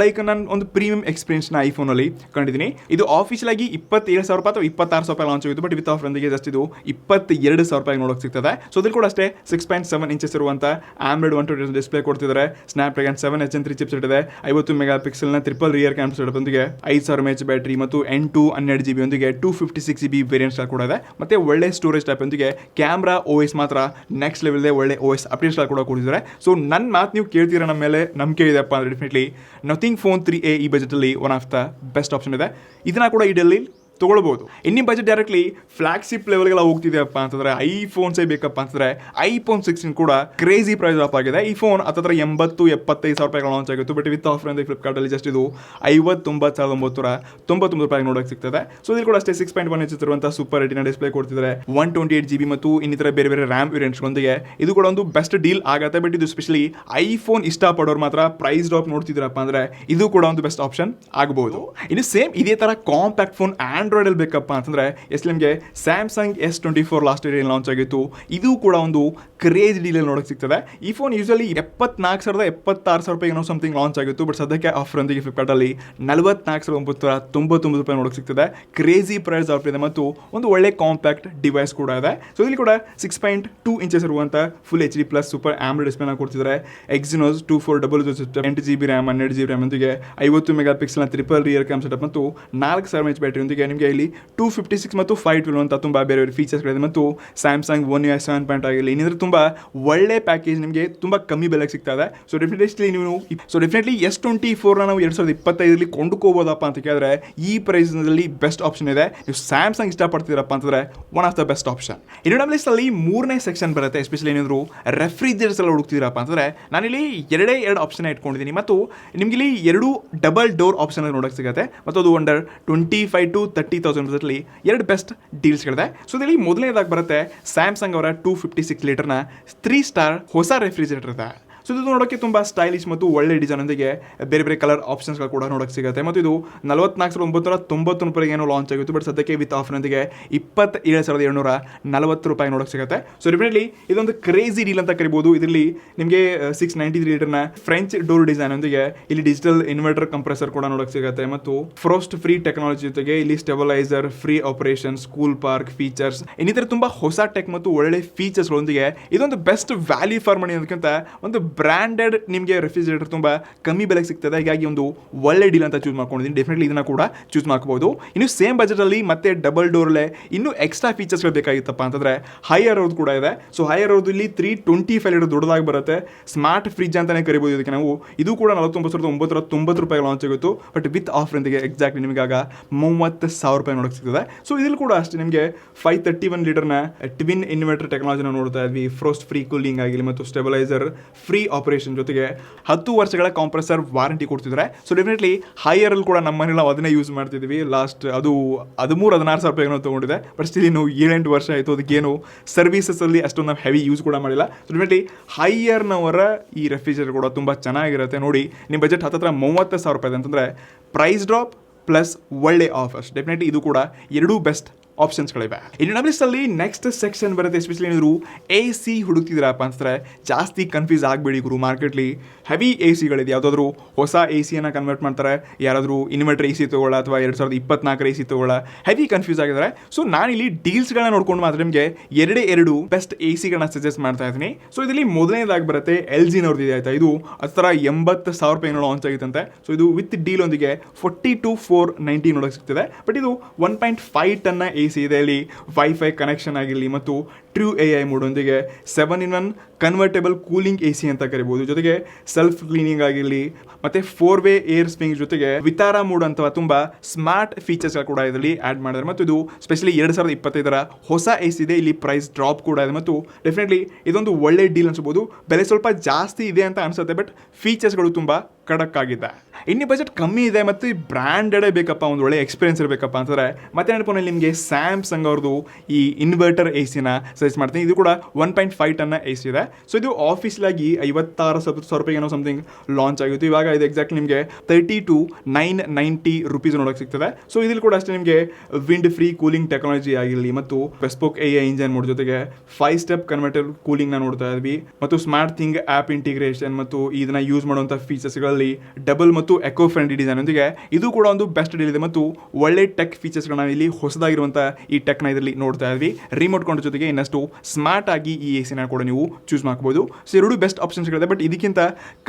ಲೈಕ್ ನಾನು ಒಂದು ಪ್ರೀಮಿಯಂ ಎಕ್ಸ್ಪೀರಿಯನ್ಸ್ನ ಐಫೋನಲ್ಲಿ ಕಂಡಿದ್ದೀನಿ. ಇದು ಆಫೀಷಿಯಲ್ ಆಗಿ ಇಪ್ಪತ್ತೇಳು ಸಾವಿರ ರೂಪಾಯಿ ಅಥವಾ ಇಪ್ಪತ್ತಾರು ಸಾವಿರ ರೂಪಾಯಿ ಲಾಂಚ್ ಆಗಿತ್ತು ಬಟ್ ವಿತ್ ಆಫರ್ನೊಂದಿಗೆ ಜಸ್ಟ್ ಇದು ಇಪ್ಪತ್ತೆರಡು ಸಾವಿರ ರೂಪಾಯಿ ನೋಡೋಕೆ ಸಿಗ್ತದೆ. ಸೊ ಅದ್ರಲ್ಲಿ ಕೂಡ ಅಷ್ಟೇ ಸಿಕ್ಸ್ ಪಾಯಿಂಟ್ ಸೆವೆನ್ ಇಂಚಸ್ ಇರುವಂಥ ಆಂಡ್ರಾಯ್ಡ್ ಒನ್ ಟ್ವೆಂಟಿ ಡಿಸ್ಪ್ಲೇ ಕೊಡ್ತಿದ್ದಾರೆ. Snapdragon seven H N three chips ಇದೆ. ಐವತ್ತು ಮೆಗಾ ಪಿಕ್ಸೆಲ್ನ ಟ್ರಿಪಲ್ ರಿಯರ್ ಕ್ಯಾಮ್ರೊಂದಿಗೆ ಐದು ಸಾವಿರ ಎಚ್ ಬ್ಯಾಟ್ರಿ ಮತ್ತು ಎಂಟು ಹನ್ನೆರಡು ಜಿ ಬಿ ಒಂದಿಗೆ two fifty six G B variants ಕೂಡ ಇದೆ. ಮತ್ತೆ ಒಳ್ಳೆ ಸ್ಟೋರೇಜ್ ಟೈಪ್ ಒಂದಿಗೆ ಕ್ಯಾಮ್ರಾ ಓ ಎಸ್ ಮಾತ್ರ ನೆಕ್ಸ್ಟ್ ಲೆವೆಲ್ದೇ ಒಳ್ಳೆ ಓ ಎಸ್ ಅಪ್ಡೇಟ್ಸ್ ಕೂಡ ಕೊಟ್ಟಿದ್ದಾರೆ ಸೊ ನನ್ನ ಮಾತು ನೀವು ಕೇಳ್ತೀರಾ ನಮ್ಮ ಮೇಲೆ ನಂಬಿಕೆ ಇದೆಯಪ್ಪ ಅಂದರೆ definitely nothing phone three A ಈ ಬಜೆಟಲ್ಲಿ one of the best option ಇದೆ. ಇದನ್ನ ಕೂಡ ಈ ಡೆಲ್ಲಿ ತೊಗೊಳ್ಬೋದು. ಇನ್ನಿ ಬಜೆಟ್ ಡೈರೆಕ್ಟ್ಲಿ ಫ್ಲಾಗ್ಶಿಪ್ ಲೆವೆಲ್ಗೆಲ್ಲ ಹೋಗ್ತಿದೆಯಪ್ಪ ಅಂತಂದ್ರೆ ಐಫೋನ್ಸೇ ಬೇಕಪ್ಪ ಅಂತಂದ್ರೆ ಐಫೋನ್ ಸಿಕ್ಸ್ಟೀನ್ ಕೂಡ ಕ್ರೇಜಿ ಪ್ರೈಸ್ ಆಫ್ ಆಗಿದೆ. ಈ ಫೋನ್ ಹತ್ತತ್ರ ಎಂಬತ್ತು ಎಪ್ಪತ್ತೈದು ಸಾವಿರ ರೂಪಾಯಿಗಳ ಲಾಂಚ್ ಆಗಿತ್ತು. ಬಟ್ ವಿತ್ ಆಫರ್ ಅಂದರೆ ಫ್ಲಿಪ್ಕಾರ್ಟಲ್ಲಿ ಜಸ್ಟ್ ಇದು ಐವತ್ತೊಂಬತ್ತು ಸಾವಿರದ ಒಂಬತ್ತರ ತೊಂಬತ್ತೊಂಬತ್ತು ರೂಪಾಯಿ ನೋಡೋಕೆ ಸಿಗ್ತದೆ. ಸೊ ಇಲ್ಲಿ ಕೂಡ ಅಷ್ಟೇ ಸಿಕ್ಸ್ ಪಾಯಿಂಟ್ ಒನ್ ಹೆಚ್ಚಿರುವಂತಹ ಸೂಪರ್ ರೆಟಿನ ಡಿಸ್ಪ್ಲೇ ಕೊಡ್ತಿದ್ದಾರೆ. One twenty eight G B ಮತ್ತು ಇನ್ನಿತರ ಬೇರೆ ಬೇರೆ ರ್ಯಾಮ್ ವೇರಿಯಂಟ್ಸ್ಗಳೊಂದಿಗೆ ಇದು ಕೂಡ ಒಂದು ಬೆಸ್ಟ್ ಡೀಲ್ ಆಗುತ್ತೆ. ಬಟ್ ಇದು ಸ್ಪೆಷಲಿ ಐಫೋನ್ ಇಷ್ಟಪಡೋರು ಮಾತ್ರ ಪ್ರೈಸ್ ಡ್ರಾಪ್ ನೋಡ್ತಿದ್ರಪ್ಪ ಅಂದ್ರೆ ಇದು ಕೂಡ ಒಂದು ಬೆಸ್ಟ್ ಆಪ್ಷನ್ ಆಗಬಹುದು ಇನ್ನು ಸೇಮ್ ಇದೇ ತರ ಕಾಂಪ್ಯಾಕ್ಟ್ ಫೋನ್ ಆಂಡ್ರಾಯ್ಡ್ ಅಲ್ಲಿ ಬೇಕಪ್ಪ ಅಂತಂದ್ರೆ ಎಸ್ ನಿಮಗೆ Samsung S twenty four last year launch ಆಗಿತ್ತು, ಇದು ಕೂಡ ಒಂದು ಕ್ರೇಜ್ ಡೀಲ್ ನೋಡಕ್ಕೆ ಸಿಗ್ತದೆ. ಈ ಫೋನ್ ಯೂಶಲಿ ಎಪ್ಪತ್ನಾಲ್ಕು ಸಾವಿರದ ಎಪ್ಪತ್ತಾರು ಸಾವಿರ ರೂಪಾಯಿ ಏನೋ ಸಮಥಿಂಗ್ ಲಾಂಚ್ ಆಗಿತ್ತು ಬಟ್ ಸದ್ಯಕ್ಕೆ ಆಫರ್ ಒಂದಿಗೆ ಫ್ಲಿಪ್ಕಾರ್ಟ್ ಅಲ್ಲಿ ನಲವತ್ನಾಲ್ಕು ಸಾವಿರದ ಒಂಬತ್ತು ನೂರ ತೊಂಬತ್ತೊಂಬತ್ತು ರೂಪಾಯಿ ನೋಡಕ್ಕೆ ಸಿಗ್ತದೆ. ಕ್ರೇಜಿ ಪ್ರೈಸ್ ಆಫರ್ ಇದೆ ಮತ್ತು ಒಂದು ಒಳ್ಳೆ ಕಾಂಪ್ಯಾಕ್ಟ್ ಡಿವೈಸ್ ಕೂಡ ಇದೆ. ಸೊ ಇಲ್ಲಿ ಕೂಡ ಸಿಕ್ಸ್ ಪಾಯಿಂಟ್ ಟೂ ಇಂಚಸ್ ಇರುವಂಥ full H D plus super AMOLED ಡಿಸ್ಪ್ಲೇನ ಕೊಡ್ತಿದ್ದಾರೆ ಎಕ್ಸಿನೋಸ್ ಟೂ ಫೋರ್ ಡಬಲ್ ಎಂಟು ಜಿ ಬಿ ರ್ಯಾಮ್ ಹನ್ನೆರಡು ಜಿ ಬಿ ರ್ಯಾಮ್ ಒಂದಿಗೆ ಐವತ್ತು ಮೆಗಾ ಪಿಕ್ಸೆಲ್ನ ತ್ರಿಪಲ್ ರಿಯರ್ ಕ್ಯಾಮ್ ಸೆಟಪ್ ಮತ್ತು ನಾಲ್ಕು ಸಾವಿರ ಎಚ್ ಬ್ಯಾಟ್ರಿಯೊಂದಿಗೆ ನಿಮಗೆ ಇಲ್ಲಿ ಟೂ ಫಿಫ್ಟಿ ಸಿಕ್ಸ್ ಮತ್ತು ಫೈವ್ ಟ್ವೆಲ್ ಅಂತ ತುಂಬ ಬೇರೆ ಬೇರೆ ಫೀಚರ್ಸ್ಗಳಿದೆ ಮತ್ತು Samsung one U seven point ಆಗಿರಲಿ, ಇನ್ನಿದ್ರೆ ತುಂಬ ಒಳ್ಳೆ ಪ್ಯಾಕೇಜ್ ನಿಮಗೆ ತುಂಬ ಕಮ್ಮಿ ಬೆಲೆಗೆ ಸಿಗ್ತಾ ಇದೆ. ಸೊ ಡೆಫಿನೆಟ್ಲಿ ನೀವು ಸೊ ಡೆಫಿನೆಟ್ಲಿ ಎಸ್ ಟ್ವೆಂಟಿ ಫೋರ್ನ ನಾವು ಎರಡು ಸಾವಿರದ ಇಪ್ಪತ್ತೈದರಲ್ಲಿ ಕೊಂಡುಕೋಬೋದಪ್ಪ ಅಂತ ಕೇಳಿದ್ರೆ ಈ ಪ್ರೈಸ್ನಲ್ಲಿ ಬೆಸ್ಟ್ ಆಪ್ಷನ್ ಇದೆ. ನೀವು ಸ್ಯಾಮ್ಸಂಗ್ ಇಷ್ಟಪಡ್ತೀರಪ್ಪ ಅಂತಂದರೆ one of the best option ಇನ್ನು ನಮ್ಮ ಲಿಸ್ಟಲ್ಲಿ ಮೂರನೇ ಸೆಕ್ಷನ್ ಬರುತ್ತೆ ಎಸ್ಪೆಷಲಿ ಏನಾದರೂ ರೆಫ್ರಿಜರೇಟರ್ಸ್ ಎಲ್ಲ ಹುಡುಕ್ತಿದ್ದೀರಪ್ಪ ಅಂತಂದರೆ ನಾನಿಲ್ಲಿ ಎರಡೇ ಎರಡು ಆಪ್ಷನ್ ಇಟ್ಕೊಂಡಿದ್ದೀನಿ. ಮತ್ತು ನಿಮ್ಗೆ ಇಲ್ಲಿ ಎರಡು ಡಬಲ್ ಡೋರ್ ಆಪ್ಷನ್ ನೋಡೋಕ್ಕೆ ಸಿಗುತ್ತೆ. ಮತ್ತು ಅದು under twenty five two thousand ಬಜೆಟ್ಲಿ ಎರಡು ಬೆಸ್ಟ್ ಡೀಲ್ಸ್ಗಳಿದೆ ಸೊ ಇದರಲ್ಲಿ ಮೊದಲನೇದಾಗಿ ಬರುತ್ತೆ ಸ್ಯಾಮ್ಸಂಗ್ ಅವರ ಟೂ ಫಿಫ್ಟಿ ಸಿಕ್ಸ್ ಲೀಟರ್ನ ತ್ರೀ ಸ್ಟಾರ್ ಹೊಸ ರೆಫ್ರಿಜರೇಟರ್ ಇದೆ. ಸೊ ಇದು ನೋಡೋಕ್ಕೆ ತುಂಬ ಸ್ಟೈಲಿಶ್ ಮತ್ತು ಒಳ್ಳೆ ಡಿಸೈನ್ ಒಂದಿಗೆ ಬೇರೆ ಬೇರೆ ಕಲರ್ ಆಪ್ಷನ್ಸ್ಗಳು ಕೂಡ ನೋಡೋಕೆ ಸಿಗುತ್ತೆ. ಮತ್ತು ಇದು ನಲವತ್ನಾಲ್ಕು ಸಾವಿರದ ಒಂಬತ್ತು ನೂರ ತೊಂಬತ್ತು ರೂಪಾಯಿಗೆ ಏನೋ ಲಾಂಚ್ ಆಗಿತ್ತು ಬಟ್ ಸದ್ಯಕ್ಕೆ ವಿತ್ ಆಫರ್ನೊಂದಿಗೆ ಇಪ್ಪತ್ತೇಳು ಸಾವಿರದ ಏಳ್ನೂರ ನಲವತ್ತು ರೂಪಾಯಿ ನೋಡೋಕೆ ಸಿಗುತ್ತೆ. ಸೊ ಡೆಫಿನೆಟ್ಲಿ ಇದೊಂದು ಕ್ರೇಜಿ ಡೀಲ್ ಅಂತ ಕರಿಬೋದು. ಇದರಲ್ಲಿ ನಿಮಗೆ ಸಿಕ್ಸ್ ನೈಂಟಿ ತ್ರೀ ಲೀಟರ್ನ ಫ್ರೆಂಚ್ ಡೋರ್ ಡಿಸೈನ್ ಒಂದಿಗೆ ಇಲ್ಲಿ ಡಿಜಿಟಲ್ ಇನ್ವರ್ಟರ್ ಕಂಪ್ರೆಸರ್ ಕೂಡ ನೋಡೋಕೆ ಸಿಗುತ್ತೆ. ಮತ್ತು ಫ್ರೋಸ್ಟ್ ಫ್ರೀ ಟೆಕ್ನಾಲಜಿ ಜೊತೆಗೆ ಇಲ್ಲಿ stabiliser free operation school park features ಇನ್ನಿತರ ತುಂಬ ಹೊಸ ಟೆಕ್ ಮತ್ತು ಒಳ್ಳೆ ಫೀಚರ್ಸ್ಗಳೊಂದಿಗೆ ಇದೊಂದು ಬೆಸ್ಟ್ ವ್ಯಾಲ್ಯೂ ಫಾರ್ ಮನಿ ಅನ್ನೋದಕ್ಕಿಂತ ಒಂದು ಬ್ರ್ಯಾಂಡೆಡ್ ನಿಮಗೆ ರೆಫ್ರಿಜರೇಟರ್ ತುಂಬ ಕಮ್ಮಿ ಬೆಲೆಗೆ ಸಿಗ್ತದೆ. ಹೀಗಾಗಿ ಒಂದು ಒಳ್ಳೆ ಡೀಲ್ ಅಂತ ಚೂಸ್ ಮಾಡ್ಕೊಂಡಿದ್ದೀನಿ. ಡೆಫಿನೆಟ್ಲಿ ಇದನ್ನ ಕೂಡ ಚೂಸ್ ಮಾಡ್ಕೋಬಹುದು ಇನ್ನು ಸೇಮ್ ಬಜೆಟಲ್ಲಿ ಮತ್ತೆ ಡಬಲ್ ಡೋರ್ಲೆ ಇನ್ನೂ ಎಕ್ಸ್ಟ್ರಾ ಫೀಚರ್ಸ್ಗಳು ಬೇಕಾಗಿತ್ತಪ್ಪ ಅಂತಂದರೆ ಹೈಯರ್ ಅವ್ರದ್ದು ಕೂಡ ಇದೆ. ಸೊ ಹೈಯರ್ ಅವ್ರದ್ದು ಇಲ್ಲಿ ತ್ರೀ ಟ್ವೆಂಟಿ ಫೈವ್ ಲೀಟರ್ ದೊಡ್ಡದಾಗಿ ಬರುತ್ತೆ. ಸ್ಮಾರ್ಟ್ ಫ್ರಿಜ್ ಅಂತಲೇ ಕರಿಬೋದು ಇದಕ್ಕೆ ನಾವು. ಇದು ಕೂಡ ನಲವತ್ತೊಂಬತ್ತು ಸಾವಿರದ ಒಂಬತ್ತರ ತೊಂಬತ್ತು ರೂಪಾಯಿ ಲಾಂಚ್ ಆಗಿತ್ತು ಬಟ್ ವಿತ್ ಆಫರ್ನೊಂದಿಗೆ ಎಕ್ಸಾಕ್ಟ್ಲಿ ಆಗ ಮೂವತ್ತು ಸಾವಿರ ರೂಪಾಯಿ ನೋಡಕ್ಕೆ ಸಿಗ್ತದೆ. ಸೊ ಇದ್ರಲ್ಲಿ ಕೂಡ ಅಷ್ಟೇ ನಿಮಗೆ ಫೈವ್ ತರ್ಟಿ ಒನ್ ಲೀಟರ್ನ ಟ್ವಿನ್ ಇನ್ವರ್ಟರ್ ಟೆಕ್ನಾಲಜಿನ ನೋಡ್ತಾ ಇದ್ವಿ. ಫ್ರೋಸ್ಟ್ ಫ್ರೀ ಕೂಲಿಂಗ್ ಆಗಿರಲಿ ಮತ್ತು ಸ್ಟೆಬಿಲೈಸರ್ ಫ್ರೀ ಆಪರೇಷನ್ ಜೊತೆಗೆ ಹತ್ತು ವರ್ಷಗಳ ಕಾಂಪ್ರೆಸರ್ ವಾರಂಟಿ ಕೊಡ್ತಿದ್ದಾರೆ. ಸೊ ಡೆಫಿನೆಟ್ಲಿ ಹೈಯರ್ ಅಲ್ಲಿ ಕೂಡ ನಮ್ಮ ಮನೇಲಿ ನಾವು ಅದನ್ನೇ ಯೂಸ್ ಮಾಡ್ತಿದ್ವಿ ಲಾಸ್ಟ್ ಅದು ಹದಿಮೂರು, ಹದಿನಾರು ಸಾವಿರ ರೂಪಾಯಿ ಏನೋ ತೊಗೊಂಡಿದೆ. ಬಟ್ ಸ್ಟಿಲ್ ಇನ್ನು ಏಳೆಂಟು ವರ್ಷ ಆಯಿತು. ಅದಕ್ಕೇನು ಸರ್ವಿಸಸ್ ಅಲ್ಲಿ ಅಷ್ಟೊಂದು ನಾವು ಹೆವಿ ಯೂಸ್ ಕೂಡ ಮಾಡಿಲ್ಲ. ಸೊ ಡೆಫಿನೆಟ್ಲಿ ಹೈಯರ್ನವರ ಈ ರೆಫ್ರಿಜರೇಟರ್ ಕೂಡ ತುಂಬ ಚೆನ್ನಾಗಿರುತ್ತೆ. ನೋಡಿ ನಿಮ್ಮ ಬಜೆಟ್ ಹತ್ತತ್ರ ಮೂವತ್ತು ಸಾವಿರ ರೂಪಾಯಿ ಅಂತಂದರೆ ಪ್ರೈಸ್ ಡ್ರಾಪ್ ಪ್ಲಸ್ ಒಳ್ಳೆ ಆಫರ್ಸ್ ಡೆಫಿನೆಟ್ಲಿ ಇದು ಕೂಡ ಎರಡೂ ಬೆಸ್ಟ್ ಆಪ್ಷನ್ಸ್ಗಳಿವೆ ಇನ್ನು ನಮ್ಮ ಲಿಸ್ಟಲ್ಲಿ ನೆಕ್ಸ್ಟ್ ಸೆಕ್ಷನ್ ಬರುತ್ತೆ ಎಸ್ಪೆಷಲಿ ಏನಾದ್ರು ಎ ಸಿ ಹುಡುಕ್ತಿದ್ರಪ್ಪ ಅಂತಂದ್ರೆ ಜಾಸ್ತಿ ಕನ್ಫ್ಯೂಸ್ ಆಗಬೇಡಿ ಗುರು ಮಾರ್ಕೆಟ್ಲಿ ಹೆವಿ ಎ ಸಿಗಳಿದೆ ಯಾವುದಾದ್ರೂ ಹೊಸ ಎ ಸಿಯನ್ನು ಕನ್ವರ್ಟ್ ಮಾಡ್ತಾರೆ, ಯಾರಾದರೂ ಇನ್ವರ್ಟರ್ ಎ ಸಿ ತೊಗೊಳ್ಳ ಅಥವಾ ಎರಡು ಸಾವಿರದ ಇಪ್ಪತ್ನಾಲ್ಕರ ಎ ಸಿ ತೊಗೊಳ್ಳ ಹೆವಿ ಕನ್ಫ್ಯೂಸ್ ಆಗಿದ್ದಾರೆ. ಸೊ ನಾನಿಲ್ಲಿ ಡೀಲ್ಸ್ಗಳನ್ನ ನೋಡ್ಕೊಂಡು ಮಾತ್ರ ನಿಮಗೆ ಎರಡೇ ಎರಡು ಬೆಸ್ಟ್ ಎ ಸಿಗಳನ್ನ ಸಜೆಸ್ಟ್ ಮಾಡ್ತಾ ಇದ್ದೀನಿ. ಸೊ ಇದರಲ್ಲಿ ಮೊದಲನೇದಾಗಿ ಬರುತ್ತೆ ಎಲ್ ಜಿನವ್ರದ್ದು ಆಯ್ತಾ? ಇದು ಹತ್ರ ಎಂಬತ್ತು ಸಾವಿರ ರೂಪಾಯಿ ಲಾಂಚ್ ಆಗಿತ್ತಂತೆ. ಸೊ ಇದು ವಿತ್ ಡೀಲ್ ಒಂದಿಗೆ ಫೋರ್ಟಿ ಟು ಫೋರ್ ನೈಂಟಿ ನೋಡೋಕೆ ಸಿಗ್ತದೆ. ಬಟ್ ಇದು ಒನ್ ಪಾಯಿಂಟ್ ಫೈವ್ ಟನ್ನ ಎ ಸಿ ಇದೆ ಇಲ್ಲಿ ವೈಫೈ ಕನೆಕ್ಷನ್ ಆಗಿರಲಿ ಮತ್ತು true A I ಮೂಡೊಂದಿಗೆ seven in one convertible cooling A C ಅಂತ ಕರಿಬೋದು. ಜೊತೆಗೆ ಸೆಲ್ಫ್ ಕ್ಲೀನಿಂಗ್ ಆಗಿರಲಿ ಮತ್ತೆ ಫೋರ್ ವೇ ಏರ್ ಸ್ಪಿಂಗ್ ಜೊತೆಗೆ ವಿತಾರಾ ಮೂಡ್ ಅಂತ ತುಂಬಾ ಸ್ಮಾರ್ಟ್ ಫೀಚರ್ಸ್ ಕೂಡ ಇದರಲ್ಲಿ ಆಡ್ ಮಾಡಿದ್ದಾರೆ. ಮತ್ತು ಇದು ಸ್ಪೆಷಲಿ ಎರಡು ಸಾವಿರದ ಇಪ್ಪತ್ತೈದರ ಹೊಸ ಎ ಸಿ ಇದೆ ಇಲ್ಲಿ ಪ್ರೈಸ್ ಡ್ರಾಪ್ ಕೂಡ ಇದೆ. ಮತ್ತು ಡೆಫಿನೆಟ್ಲಿ ಇದೊಂದು ಒಳ್ಳೆ ಡೀಲ್ ಅನ್ಸ್ಬೋದು ಬೆಲೆ ಸ್ವಲ್ಪ ಜಾಸ್ತಿ ಇದೆ ಅಂತ ಅನ್ಸುತ್ತೆ ಬಟ್ ಫೀಚರ್ಸ್ಗಳು ತುಂಬ ಖಡಕ್ ಆಗಿದೆ ಇನ್ನು ಬಜೆಟ್ ಕಮ್ಮಿ ಇದೆ ಮತ್ತು ಬ್ರ್ಯಾಂಡೆಡೇ ಬೇಕಪ್ಪ, ಒಂದು ಒಳ್ಳೆ ಎಕ್ಸ್ಪೀರಿಯನ್ಸ್ ಇರಬೇಕಪ್ಪ ಅಂತಂದರೆ ಮತ್ತೆ ನೆನಪಲ್ಲಿ ನಿಮಗೆ ಸ್ಯಾಮ್ಸಂಗ್ ಅವ್ರದ್ದು ಈ ಇನ್ವರ್ಟರ್ ಎ ಸಿನ ಸಜೆಸ್ಟ್ ಮಾಡ್ತೀನಿ. ಇದು ಕೂಡ ಒನ್ ಪಾಯಿಂಟ್ ಫೈವ್ ಟನ್ನ ಎ ಸಿ ಇದೆ. ಸೊ ಇದು ಆಫೀಸ್ಲಾಗಿ ಐವತ್ತಾರು ಸಾವಿರ ಸಾವಿರ ರೂಪಾಯಿ ಏನೋ ಸಮಥಿಂಗ್ ಲಾಂಚ್ ಆಗಿತ್ತು. ಇವಾಗ ಇದು ಎಕ್ಸಾಕ್ಟ್ಲಿ ನಿಮಗೆ thirty two nine ninety rupees ನೋಡೋಕೆ ಸಿಗ್ತದೆ. ಸೊ ಇದ್ರಲ್ಲಿ ಕೂಡ ಅಷ್ಟೇ ನಿಮಗೆ ವಿಂಡ್ ಫ್ರೀ ಕೂಲಿಂಗ್ ಟೆಕ್ನಾಲಜಿ ಆಗಿರಲಿ ಮತ್ತು ಫೆಸ್ಬುಕ್ ಎ ಇಂಜನ್ ಮೋಡ್ ಜೊತೆಗೆ ಫೈವ್ ಸ್ಟೆಪ್ ಕನ್ವರ್ಟರ್ ಕೂಲಿಂಗ್ನ ನೋಡ್ತಾ ಇದ್ವಿ. ಮತ್ತು ಸ್ಮಾರ್ಟ್ ಥಿಂಗ್ ಆ್ಯಪ್ ಇಂಟಿಗ್ರೇಷನ್ ಮತ್ತು ಇದನ್ನ ಯೂಸ್ ಮಾಡುವಂಥ ಫೀಚರ್ಸ್ಗಳಲ್ಲಿ ಡಬಲ್ ಮತ್ತು ಎಕೋ ಫ್ರೆಂಡ್ಲಿ ಡಿಸೈನ್ ಒಂದಿಗೆ ಇದು ಕೂಡ ಒಂದು ಬೆಸ್ಟ್ ಡೀಲ್ ಇದೆ ಮತ್ತು ಒಳ್ಳೆ ಟೆಕ್ ಫೀಚರ್ಸ್ಗಳನ್ನ ಇಲ್ಲಿ ಹೊಸದಾಗಿರುವಂಥ ಈ ಟೆಕ್ನ ಇದರಲ್ಲಿ ನೋಡ್ತಾ ಇದ್ವಿ. ರಿಮೋಟ್ ಕೊಂಡ ಜೊತೆಗೆ ಇನ್ನಷ್ಟು ಸ್ಮಾರ್ಟ್ ಆಗಿ ಈ ಎ ಸಿನ ಕೂಡ ನೀವು ಚೂಸ್ ಮಾಡ್ಕೋಬಹುದು ಸೊ ಎರಡು ಬೆಸ್ಟ್ ಆಪ್ಷನ್ಸ್ಗಳಿದೆ ಬಟ್ ಇದಕ್ಕಿಂತ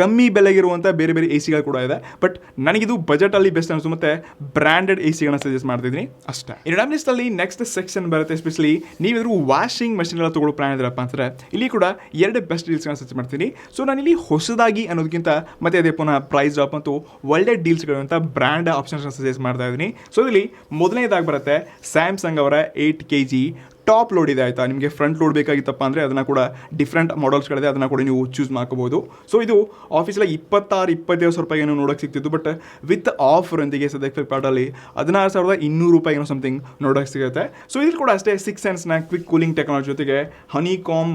ಕಮ್ಮಿ ಬೆಲೆಗಿರುವಂಥ ಬೇರೆ ಬೇರೆ ಎ ಸಿಗಳು ಕೂಡ ಇದೆ. ಬಟ್ ನನಗಿದು ಬಜೆಟಲ್ಲಿ ಬೆಸ್ಟ್ ಅನಿಸ್ತು ಮತ್ತೆ ಬ್ರ್ಯಾಂಡೆಡ್ ಎ ಸಿಗಳನ್ನ ಸಜೆಸ್ಟ್ ಮಾಡ್ತಿದ್ದೀನಿ ಅಷ್ಟೇ. ಎರಡನೇ ಲಿಸ್ಟಲ್ಲಿ ನೆಕ್ಸ್ಟ್ ಸೆಕ್ಷನ್ ಬರುತ್ತೆ ಎಸ್ಪೆಷಲಿ ನೀವಿದ್ರು ವಾಷಿಂಗ್ ಮೆಷಿನ್ ಎಲ್ಲ ತಗೊಳ್ಳೋ ಪ್ಲಾನ್ ಇದ್ರಪ್ಪ ಅಂದ್ರೆ ಇಲ್ಲಿ ಕೂಡ ಎರಡು ಬೆಸ್ಟ್ ಡೀಲ್ಸ್ಗಳನ್ನ ಸಜೆಸ್ಟ್ ಮಾಡ್ತೀನಿ. ಸೊ ನಾನಿಲ್ಲಿ ಹೊಸದಾಗಿ ಅನ್ನೋದಕ್ಕಿಂತ ಮತ್ತೆ ಅದೇ ಪುನಃ ಪ್ರೈಸ್ ಡ್ರಾಪ್ ಮತ್ತು ಒಳ್ಳೆ ಡೀಲ್ಸ್ ಅಂತ ಬ್ರ್ಯಾಂಡ್ ಆಪ್ಷನ್ಸ್ ಸಜೆಸ್ಟ್ ಮಾಡ್ತಾ ಇದ್ದೀನಿ. ಸೊ ಇಲ್ಲಿ ಮೊದಲನೇದಾಗಿ ಬರುತ್ತೆ ಸ್ಯಾಮ್ಸಂಗ್ ಅವರ eight K G top load ಇದೆ ಆಯಿತಾ? ನಿಮಗೆ ಫ್ರಂಟ್ ಲೋಡ್ ಬೇಕಾಗಿತ್ತಪ್ಪ ಅಂದರೆ ಅದನ್ನು ಕೂಡ ಡಿಫ್ರೆಂಟ್ ಮಾಡೆಲ್ಸ್ಗಳಿದೆ ಅದನ್ನು ಕೂಡ ನೀವು ಚೂಸ್ ಮಾಡ್ಕೋಬೋದು. ಸೊ ಇದು ಆಫೀಸಲ್ಲಿ ಇಪ್ಪತ್ತಾರು, ಇಪ್ಪತ್ತೈದು ಸಾವಿರ ರೂಪಾಯಿ ಏನೋ ನೋಡೋಕೆ ಸಿಗ್ತಿತ್ತು ಬಟ್ ವಿತ್ ಆಫರೊಂದಿಗೆ ಸದ್ಯಕ್ಕೆ ಫ್ಲಿಪ್ಕಾರ್ಟಲ್ಲಿ ಹದಿನಾರು ಸಾವಿರದ ಇನ್ನೂರು ರೂಪಾಯಿ ಏನೋ ಸಮಥಿಂಗ್ ನೋಡೋಕೆ ಸಿಗುತ್ತೆ. ಸೊ ಇದು ಕೂಡ ಅಷ್ಟೇ ಸಿಕ್ಸ್ ಸೆನ್ಸ್ನ ಕ್ವಿಕ್ ಕೂಲಿಂಗ್ ಟೆಕ್ನಾಲಜಿ ಜೊತೆಗೆ ಹನಿ ಕಾಮ್